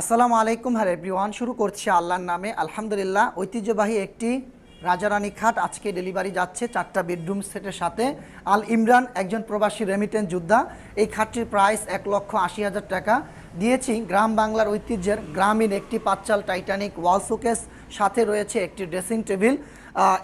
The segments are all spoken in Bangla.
আসসালামু আলাইকুম হ্যাঁ এভরিওয়ান। শুরু করছি আল্লাহর নামে। আলহামদুলিল্লাহ, ঐতিহ্যবাহী একটি রাজারানী খাট আজকে ডেলিভারি যাচ্ছে চারটা বেডরুম সেটের সাথে। আল ইমরান, একজন প্রবাসী রেমিটেন্স যোদ্ধা। এই খাটটির প্রাইস এক লক্ষ আশি হাজার টাকা। দিয়েছি গ্রাম বাংলার ঐতিহ্যের গ্রামীণ একটি পাচ্চাল টাইটানিক ওয়াল শোকেস সাথে রয়েছে একটি ড্রেসিং টেবিল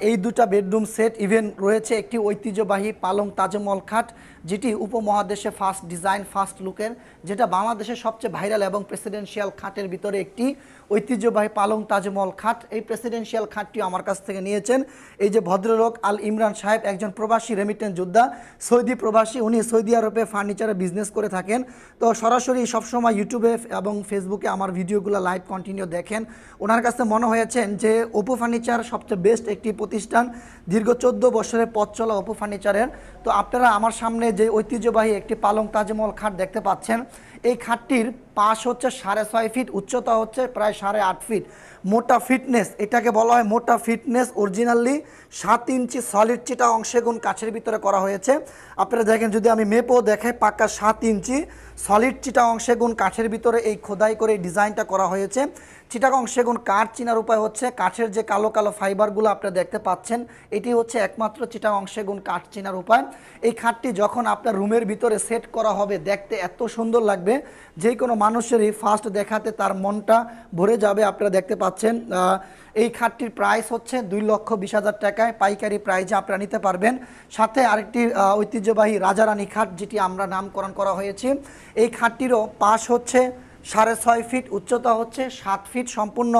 এই দুটা বেডরুম সেট ইভেন রয়েছে একটি ঐতিহ্যবাহী পালং তাজমহল খাট, যেটি উপমহাদেশে ফার্স্ট ডিজাইন ফার্স্ট লুকের যেটা বাংলাদেশের সবচেয়ে ভাইরাল এবং প্রেসিডেন্সিয়াল খাটের ভিতরে একটি ঐতিহ্যবাহী পালং তাজমহল খাট। এই প্রেসিডেন্সিয়াল খাটটি আমার কাছ থেকে নিয়েছেন। এই যে ভদ্রলোক আল ইমরান সাহেব একজন প্রবাসী রেমিটেন্স যোদ্ধা, সৌদি প্রবাসী, উনি সৌদি আরবে ফার্নিচারে বিজনেস করে থাকেন। তো সরাসরি সবসময় ইউটিউবে এবং ফেসবুকে আমার ভিডিওগুলো লাইভ কন্টিনিউ দেখেন। ওনার কাছে মনে হয়েছেন যে ওপো ফার্নিচার সবচেয়ে বেস্ট একটি প্রতিষ্ঠান দীর্ঘ চোদ্দ বছরের পথ চলা ওপো ফার্নিচারের। তো আপনারা আমার সামনে যে ঐতিহ্যবাহী একটি পালং তাজমহল খাট দেখতে পাচ্ছেন, এই খাটটির পাশ হচ্ছে সাড়ে ছয় ফিট, উচ্চতা হচ্ছে প্রায় সাড়ে আট ফিট। মোটা ফিটনেস, এটাকে বলা হয় মোটা ফিটনেস, অরিজিনালি সাত ইঞ্চি সলিড চিটা অংশে গুণ কাছের ভিতরে করা হয়েছে। আপনারা দেখেন, যদি আমি মেপও দেখাই পাক্কা সাত ইঞ্চি সলিড চিটা অংশে গুণ কাঠের ভিতরে এই খোদাই করে ডিজাইনটা করা হয়েছে। চিটাগং সেগুন কাঠ চিনার উপায় হচ্ছে কাঠের যে কালো কালো ফাইবারগুলো আপনারা দেখতে পাচ্ছেন, এটি হচ্ছে একমাত্র চিটাগং সেগুন কাঠ চিনার উপায়। এই খাটটি যখন আপনার রুমের ভিতরে সেট করা হবে, দেখতে এত সুন্দর লাগবে, যে কোনো মানুষেরই ফার্স্ট দেখাতে তার মনটা ভরে যাবে, আপনারা দেখতে পাচ্ছেন। এই খাটটির প্রাইস হচ্ছে দুই লক্ষ বিশ হাজার টাকায়, পাইকারি প্রাইজে আপনারা নিতে পারবেন। সাথে আরেকটি ঐতিহ্যবাহী রাজারানী খাট, যেটি আমরা নামকরণ করা হয়েছে। এই খাটটিরও পাশ হচ্ছে সাড়ে ছয় ফিট উচ্চতা হচ্ছে, সাত ফিট সম্পূর্ণ,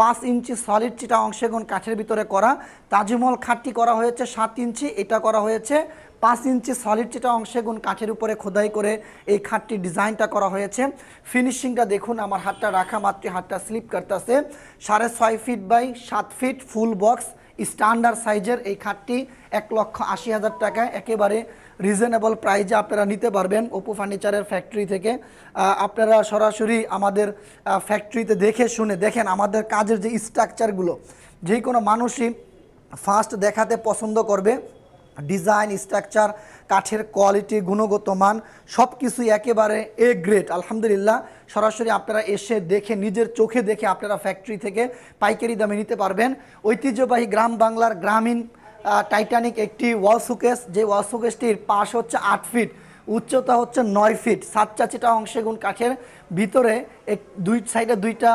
পাঁচ ইঞ্চি সলিড চিটা অংশগণ কাঠের ভিতরে করা। তাজমহল খাটটি করা হয়েছে সাত ইঞ্চি, এটা করা হয়েছে পাঁচ ইঞ্চি সলিড চিটা অংশে গুণ কাঠের উপরে খোদাই করে এই খাটটি ডিজাইনটা করা হয়েছে। ফিনিশিংটা দেখুন, আমার হাতটা রাখা মাত্র হাতটা স্লিপ করতেছে। সাড়ে ছয় ফিট বাই সাত ফিট ফুল বক্স স্ট্যান্ডার্ড সাইজের এই খাটটি এক লক্ষ আশি হাজার টাকায় একেবারে রিজনেবল প্রাইজে আপনারা নিতে পারবেন ওপো ফার্নিচারের ফ্যাক্টরি থেকে। আপনারা সরাসরি আমাদের ফ্যাক্টরিতে দেখে শুনে দেখেন আমাদের কাজের যে স্ট্রাকচারগুলো যে কোনো মানুষই ফার্স্ট দেখাতে পছন্দ করবে। ডিজাইন, স্ট্রাকচার, কাঠের কোয়ালিটি, গুণগত মান সব কিছুই একেবারে এ গ্রেড আলহামদুলিল্লাহ, সরাসরি আপনারা এসে দেখে, নিজের চোখে দেখে আপনারা ফ্যাক্টরি থেকে পাইকারি দামে নিতে পারবেন। ঐতিহ্যবাহী গ্রাম বাংলার গ্রামীণ টাইটানিক একটি ওয়াল সুকেস যে ওয়াল সুকেসটির পাশ হচ্ছে আট ফিট উচ্চতা হচ্ছে নয় ফিট সাত চাচিটা অংশে গুণ কাঠের। ভিতরে এক, দুই সাইডে দুইটা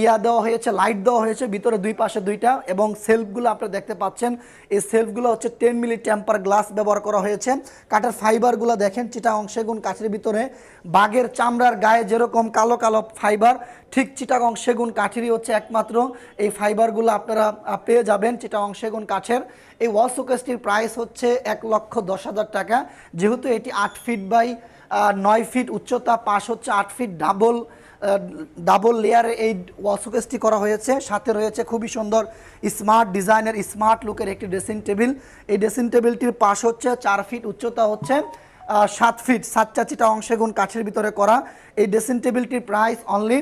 ইয়া দেওয়া হয়েছে, লাইট দেওয়া হয়েছে, ভিতরে দুই পাশে দুইটা, এবং সেলফগুলো আপনারা দেখতে পাচ্ছেন। এই সেলফগুলো হচ্ছে টেন মিলি টেম্পার গ্লাস ব্যবহার করা হয়েছে। কাঠের ফাইবারগুলো দেখেন চিটা অংশে গুণ কাঠের ভিতরে। বাঘের চামড়ার গায়ে যেরকম কালো কালো ফাইবার, ঠিক চিটাগং সেগুন কাঠেরই হচ্ছে একমাত্র। এই ফাইবারগুলো আপনারা পেয়ে যাবেন চিটাগং সেগুন কাঠের। এই ওয়াল প্রাইস হচ্ছে এক লক্ষ দশ হাজার টাকা। যেহেতু এটি আট ফিট বাই নয় ফিট উচ্চতা, পাশ হচ্ছে আট ফিট ডাবল। ডাবল লেয়ারে এই ওয়াসুকেসটি করা হয়েছে। সাথে রয়েছে খুবই সুন্দর স্মার্ট ডিজাইনের স্মার্ট লুকের একটি ড্রেসিং টেবিল। এই ড্রেসিং টেবিলটির পাশ হচ্ছে চার ফিট, উচ্চতা হচ্ছে সাত ফিট সাত চাচিটা অংশে গুণ কাঠের ভিতরে করা। এই ড্রেসিং টেবিলটির প্রাইস অনলি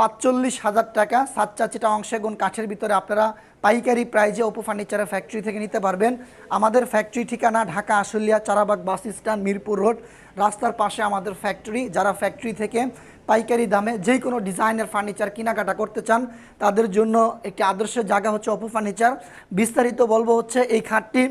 পাঁচচল্লিশ হাজার টাকা সাত চাচিটা অংশে গুণ কাঠের ভিতরে আপনারা পাইকারি প্রাইজে ওপো ফার্নিচারের ফ্যাক্টরি থেকে নিতে পারবেন। আমাদের ফ্যাক্টরি ঠিকানা Dhaka Ashulia Charabag bus stand, Mirpur road. রাস্তার পাশে আমাদের ফ্যাক্টরি যারা ফ্যাক্টরি থেকে পাইকারি দামে যে কোনো ডিজাইনের ফার্নিচার কেনাকাটা করতে চান, তাদের জন্য একটি আদর্শ জায়গা হচ্ছে ওপো ফার্নিচার। বিস্তারিত বলব হচ্ছে এই খাটটি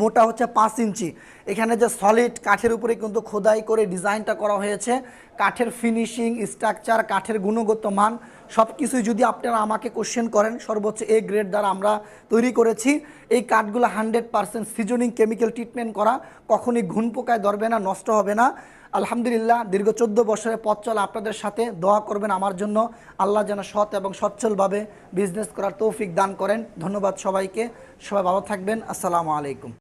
মোটা হচ্ছে পাঁচ ইঞ্চি। এখানে যে সলিড কাঠের উপরে কিন্তু খোদাই করে ডিজাইনটা করা হয়েছে। কাঠের ফিনিশিং স্ট্রাকচার কাঠের গুণগত মান সব কিছুই যদি আপনারা আমাকে কোশ্চেন করেন, সর্বোচ্চ এ গ্রেড দ্বারা আমরা তৈরি করেছি। এই কাঠগুলো hundred percent seasoning chemical treatment করা, কখনই ঘুন পোকায় ধরবে না, নষ্ট হবে না। আলহামদুলিল্লাহ, দীর্ঘ চোদ্দ বছরের পথ চলা আপনাদের সাথে দোয়া করবেন আমার জন্য। আল্লাহ যেন সৎ এবং সচ্ছলভাবে বিজনেস করার তৌফিক দান করেন। ধন্যবাদ সবাইকে। সবাই ভালো থাকবেন। আসসালামু আলাইকুম।